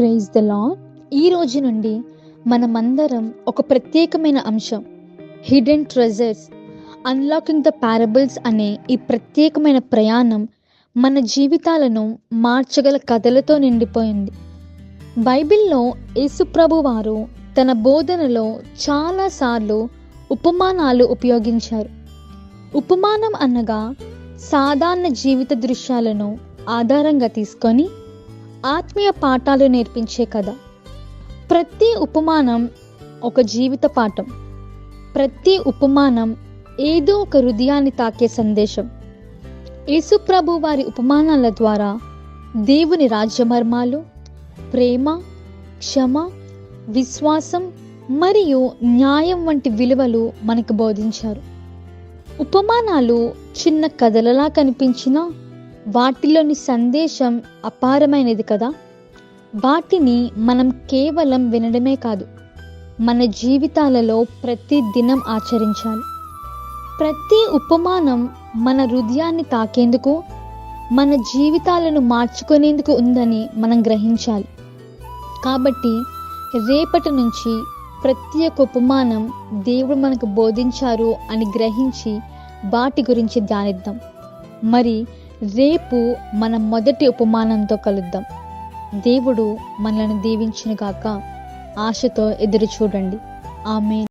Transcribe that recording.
Praise the lord ఈ రోజు నుండి మనమందరం ఒక ప్రత్యేకమైన అంశం hidden treasures unlocking the parables అనే ఈ ప్రత్యేకమైన ప్రయాణం మన జీవితాలను మార్చగల కథలతో నిండిపోయింది. బైబిల్లో యేసుప్రభు వారు తన బోధనలో చాలాసార్లు ఉపమానాలు ఉపయోగించారు. ఉపమానం అనగా సాధారణ జీవిత దృశ్యాలను ఆధారంగా తీసుకొని ఆత్మీయ పాఠాలు నేర్పించే కథ. ప్రతి ఉపమానం ఒక జీవిత పాఠం. ప్రతి ఉపమానం ఏదో ఒక హృదయాన్ని తాకే సందేశం. యేసుప్రభు వారి ఉపమానాల ద్వారా దేవుని రాజ్యమర్మాలు ప్రేమ క్షమ విశ్వాసం మరియు న్యాయం వంటి విలువలు మనకు బోధించారు. ఉపమానాలు చిన్న కథలలా కనిపించినా వాటిలోని సందేశం అపారమైనది కదా? వాటిని మనం కేవలం వినడమే కాదు మన జీవితాలలో ప్రతి దినం ఆచరించాలి. ప్రతి ఉపమానం మన హృదయాన్ని తాకేందుకు మన జీవితాలను మార్చుకునేందుకు ఉందని మనం గ్రహించాలి. కాబట్టి రేపటి నుంచి ప్రతి ఒక్క ఉపమానం దేవుడు మనకు బోధించారు అని గ్రహించి వాటి గురించి ధ్యానిద్దాం. మరి రేపు మన మొదటి ఉపమానంతో కలుద్దాం. దేవుడు మనల్ని దీవించినగాక ఆశతో ఎదురు చూడండి ఆమె